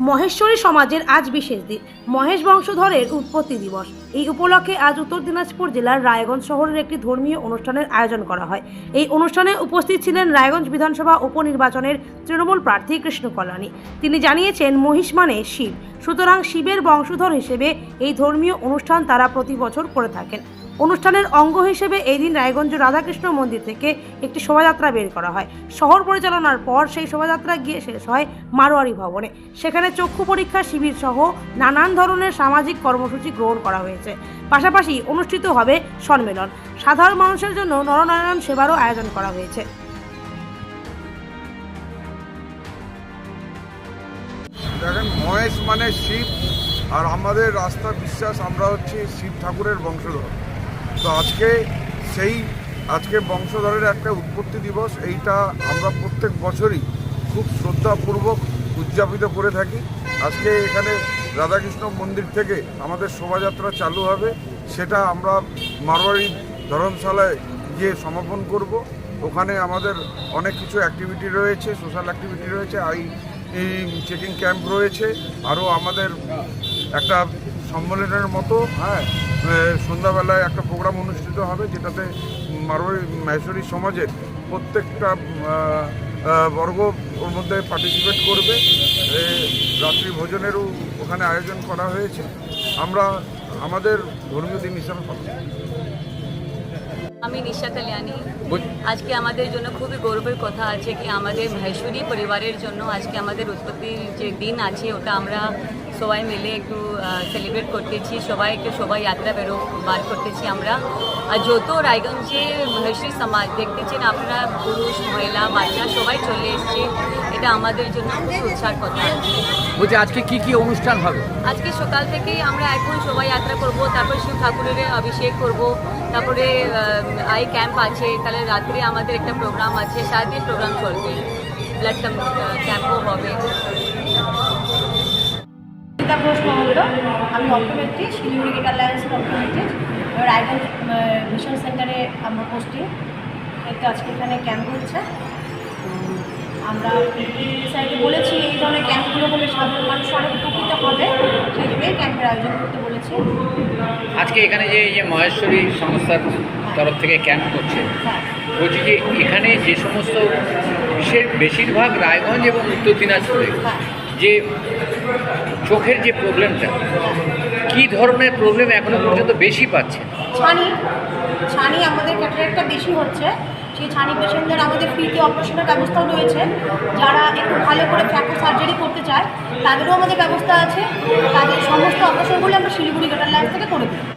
মহেশ্বরী সমাজের আজ বিশেষ দিন, মহেশ বংশধরের উৎপত্তি দিবস। এই উপলক্ষে আজ উত্তর দিনাজপুর জেলার রায়গঞ্জ শহরের একটি ধর্মীয় অনুষ্ঠানের আয়োজন করা হয়। এই অনুষ্ঠানে উপস্থিত ছিলেন রায়গঞ্জ বিধানসভা উপনির্বাচনের তৃণমূল প্রার্থী কৃষ্ণ কল্যাণী। তিনি জানিয়েছেন, মহিষ মানে শিব। সুতরাং শিবের বংশধর হিসেবে এই ধর্মীয় অনুষ্ঠান তারা প্রতি বছর করে থাকেন। অনুষ্ঠানের অঙ্গ হিসেবে এই দিন রায়গঞ্জ রাধাকৃষ্ণ মন্দির থেকে একটি শোভাযাত্রা বের করা হয়। শহর পরিচালনার পর সেই শোভাযাত্রা গিয়ে শেষ হয় মারোয়ারি ভবনে। সেখানে চক্ষু পরীক্ষা শিবির সহ নানান ধরনের সামাজিক কর্মসূচি গ্রহণ করা হয়েছে। পাশাপাশি অনুষ্ঠিত হবে সম্মেলন। সাধারণ মানুষের জন্য নরনারায়ণ সেবারও আয়োজন করা হয়েছে। দেখেন, মহেশ মানে শিব, আর আমাদের রাস্তা বিশ্বাস, আমরা হচ্ছে শিব ঠাকুরের বংশধর। তো আজকে সেই, আজকে বংশধরের একটা উৎপত্তি দিবস, এইটা আমরা প্রত্যেক বছরই খুব শ্রদ্ধাপূর্বক উদযাপিত করে থাকি। আজকে এখানে রাধাকৃষ্ণ মন্দির থেকে আমাদের শোভাযাত্রা চালু হবে, সেটা আমরা মারোয়ারি ধর্মশালায় গিয়ে সমাপন করব। ওখানে আমাদের অনেক কিছু অ্যাক্টিভিটি রয়েছে সোশ্যাল অ্যাক্টিভিটি রয়েছে, আই চেকিং ক্যাম্প রয়েছে, আরও আমাদের একটা সম্মেলনের মতো হ্যাঁ সন্ধ্যাবেলায় একটা প্রোগ্রাম অনুষ্ঠিত হবে যেটাতে মারোয়ারি মাহেশ্বরী সমাজের প্রত্যেকটা বর্গ ওর মধ্যে পার্টিসিপেট করবে। রাত্রি ভোজনেরও ওখানে আয়োজন করা হয়েছে। আমরা আমাদের ধর্মীয় দিন হিসাবে করি। আমি নিশা কল্যাণী আজকে আমাদের জন্য খুবই গৌরবের কথা আছে কি আমাদের মহেশ্বরী পরিবারের জন্য আজকে আমাদের উৎপত্তির যে দিন আছে ওটা আমরা সবাই মিলে একটু সেলিব্রেট করতেছি। সবাই সবাইকে শোভাযাত্রা বেরো বার করতেছি আমরা। আর যত রায়গঞ্জে মহেশ্বরী সমাজ দেখতেছেন আপনারা পুরুষ মহিলা বাচ্চা সবাই চলে এসছে। এটা আমাদের জন্য খুব উৎসার কথা। বলছি আজকে কি কি অনুষ্ঠান হবে? আজকে সকাল থেকেই আমরা এখন শোভাযাত্রা করব তারপর শিব ঠাকুরের অভিষেক করব তারপরে আই ক্যাম্প আছে তাহলে রাত্রে আমাদের একটা প্রোগ্রাম আছে সারাদিন প্রোগ্রাম চলবে। ব্লাড ক্যাম্পও হবে। গীতা ঘোষ মহন্ত আমি অপটোমেট্রিক শিলিগুড়ি গেট অ্যালায়েন্সের অপটোমেট্রিক রায়গঞ্জ মিশন সেন্টারে আমরা পোস্টিং একটু আজকে এখানে ক্যাম্প হচ্ছে। আমরা স্যারকে বলেছি এই ধরনের ক্যাম্পগুলো হলে সাধারণ মানুষ অনেক উপকৃত হবে সেই জন্যই ক্যাম্পের আয়োজন করতে বলেছি। আজকে এখানে যে এই যে মহেশ্বরী সংস্থার তরফ থেকে ক্যাম্প করছে বলছি যে এখানে যে সমস্ত বেশিরভাগ রায়গঞ্জ এবং উত্তর দিনাজপুরে হ্যাঁ। যে চোখের যে প্রবলেমটা, কি ধরনের প্রবলেম এখনও পর্যন্ত বেশি পাচ্ছে? ছানি ছানি আমাদের ক্যাটারাক্টটা বেশি হচ্ছে। সেই ছানি পেশেন্টদের আমাদের ফ্রিতে অপারেশনের ব্যবস্থাও রয়েছে। যারা একটু ভালো করে ফ্যাকো সার্জারি করতে চায়, তাদেরও আমাদের ব্যবস্থা আছে। তাদের সমস্ত অপারেশনগুলো আমরা শিলিগুড়ি গেটার লাইন থেকে করে দিই।